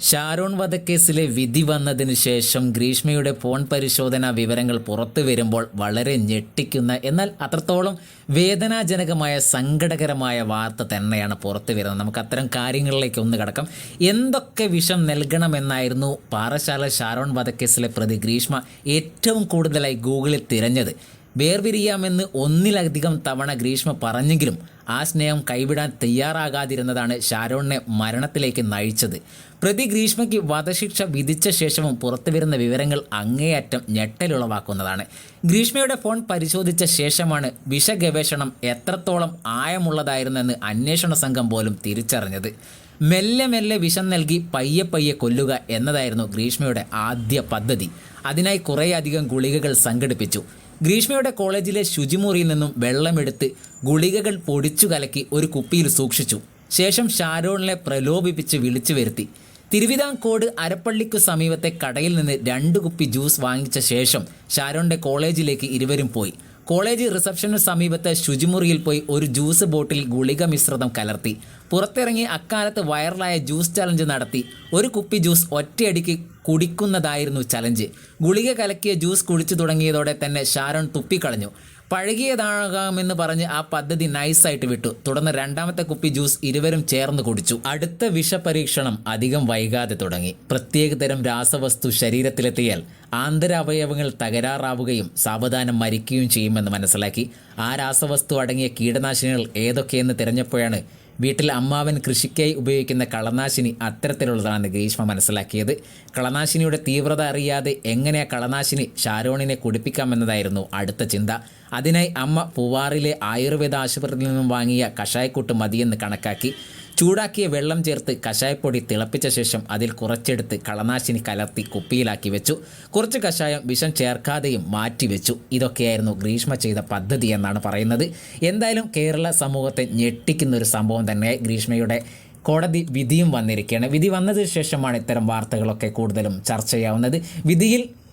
ഷാരോൺ വധക്കേസിലെ വിധി വന്നതിന് ശേഷം ഗ്രീഷ്മയുടെ ഫോൺ പരിശോധന വിവരങ്ങൾ പുറത്തു വരുമ്പോൾ വളരെ ഞെട്ടിക്കുന്ന എന്നാൽ അത്രത്തോളം വേദനാജനകമായ സങ്കടകരമായ വാർത്ത തന്നെയാണ് പുറത്തു വരുന്നത്. നമുക്ക് അത്തരം കാര്യങ്ങളിലേക്ക് ഒന്ന് കടക്കാം. എന്തൊക്കെ വിഷം നൽകണമെന്നായിരുന്നു പാറശാല ഷാരോൺ വധക്കേസിലെ പ്രതി ഗ്രീഷ്മ ഏറ്റവും കൂടുതലായി ഗൂഗിളിൽ തിരഞ്ഞത്. വേർപിരിയാമെന്ന് ഒന്നിലധികം തവണ ഗ്രീഷ്മ പറഞ്ഞെങ്കിലും ആ സ്നേഹം കൈവിടാൻ തയ്യാറാകാതിരുന്നതാണ് ഷാരോണിനെ മരണത്തിലേക്ക് നയിച്ചത്. പ്രതി ഗ്രീഷ്മയ്ക്ക് വധശിക്ഷ വിധിച്ച ശേഷവും പുറത്തു വരുന്ന വിവരങ്ങൾ അങ്ങേയറ്റം ഞെട്ടലുളവാക്കുന്നതാണ്. ഗ്രീഷ്മയുടെ ഫോൺ പരിശോധിച്ച ശേഷമാണ് വിഷഗവേഷണം എത്രത്തോളം ആയമുള്ളതായിരുന്നെന്ന് അന്വേഷണ സംഘം പോലും തിരിച്ചറിഞ്ഞത്. മെല്ലെ മെല്ലെ വിഷം നൽകി പയ്യെ പയ്യെ കൊല്ലുക എന്നതായിരുന്നു ഗ്രീഷ്മയുടെ ആദ്യ പദ്ധതി. അതിനായി കുറേയധികം ഗുളികകൾ സംഘടിപ്പിച്ചു. ഗ്രീഷ്മയുടെ കോളേജിലെ ശുചിമുറിയിൽ നിന്നും വെള്ളമെടുത്ത് ഗുളികകൾ പൊടിച്ചു കലക്കി ഒരു കുപ്പിയിൽ സൂക്ഷിച്ചു. ശേഷം ഷാരോണിനെ പ്രലോഭിപ്പിച്ച് വിളിച്ചു വരുത്തി. തിരുവിതാംകോട് അരപ്പള്ളിക്കു സമീപത്തെ കടയിൽ നിന്ന് രണ്ട് കുപ്പി ജ്യൂസ് വാങ്ങിച്ച ശേഷം ഷാരോണിന്റെ കോളേജിലേക്ക് ഇരുവരും പോയി. കോളേജ് റിസപ്ഷന് സമീപത്തെ ശുചിമുറിയിൽ പോയി ഒരു ജ്യൂസ് ബോട്ടിൽ ഗുളിക മിശ്രിതം കലർത്തി. പുറത്തിറങ്ങി അക്കാലത്ത് വൈറലായ ജ്യൂസ് ചലഞ്ച് നടത്തി. ഒരു കുപ്പി ജ്യൂസ് ഒറ്റയടിക്ക് കുടിക്കുന്നതായിരുന്നു ചലഞ്ച്. ഗുളിക കലക്കിയ ജ്യൂസ് കുടിച്ചു തുടങ്ങിയതോടെ തന്നെ ഷാരോൺ തുപ്പിക്കളഞ്ഞു. പഴകിയതാകാമെന്ന് പറഞ്ഞ് ആ പദ്ധതി നൈസായിട്ട് വിട്ടു. തുടർന്ന് രണ്ടാമത്തെ കുപ്പി ജ്യൂസ് ഇരുവരും ചേർന്ന് കുടിച്ചു. അടുത്ത വിഷപരീക്ഷണം അധികം വൈകാതെ തുടങ്ങി. പ്രത്യേകതരം രാസവസ്തു ശരീരത്തിലെത്തിയാൽ ആന്തരാവയവങ്ങൾ തകരാറാവുകയും സാവധാനം മരിക്കുകയും ചെയ്യുമെന്ന് മനസ്സിലാക്കി. ആ രാസവസ്തു അടങ്ങിയ കീടനാശിനികൾ ഏതൊക്കെയെന്ന് തിരഞ്ഞപ്പോഴാണ് വീട്ടിൽ അമ്മാവൻ കൃഷിക്കായി ഉപയോഗിക്കുന്ന കളനാശിനി അത്തരത്തിലുള്ളതാണ് ഗ്രീഷ്മ മനസ്സിലാക്കിയത്. കളനാശിനിയുടെ തീവ്രത അറിയാതെ എങ്ങനെയാ കളനാശിനി ഷാരോണിനെ കുടിപ്പിക്കാമെന്നതായിരുന്നു അടുത്ത ചിന്ത. അതിനായി അമ്മ പൂവാറിലെ ആയുർവേദ ആശുപത്രിയിൽ നിന്നും വാങ്ങിയ കഷായക്കൂട്ട് മതിയെന്ന് കണക്കാക്കി ചൂടാക്കിയ വെള്ളം ചേർത്ത് കഷായപ്പൊടി തിളപ്പിച്ച ശേഷം അതിൽ കുറച്ചെടുത്ത് കളനാശിനി കലർത്തി കുപ്പിയിലാക്കി വെച്ചു. കുറച്ച് കഷായം വിഷം ചേർക്കാതെയും മാറ്റിവെച്ചു ഇതൊക്കെയായിരുന്നു ഗ്രീഷ്മ ചെയ്ത പദ്ധതി എന്നാണ് പറയുന്നത്. എന്തായാലും കേരള സമൂഹത്തെ ഞെട്ടിക്കുന്ന ഒരു സംഭവം തന്നെ ഗ്രീഷ്മയുടെ കോടതി വിധിയും വന്നിരിക്കുകയാണ്. വിധി വന്നതിന് ശേഷമാണ് ഇത്തരം വാർത്തകളൊക്കെ കൂടുതലും ചർച്ചയാവുന്നത് വിധിയിൽ ഏ,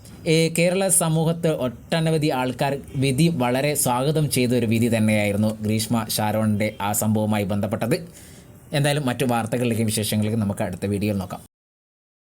കേരള സമൂഹത്ത് ഒട്ടനവധി ആൾക്കാർ വിധി വളരെ സ്വാഗതം ചെയ്ത ഒരു വിധി തന്നെയായിരുന്നു ഗ്രീഷ്മ ഷാരോണിന്റെ ആ സംഭവവുമായി ബന്ധപ്പെട്ടത്. എന്തായാലും മറ്റു വാർത്തകളിലേക്കും വിശേഷങ്ങളിലേക്കും നമുക്ക് അടുത്ത വീഡിയോയിൽ നോക്കാം.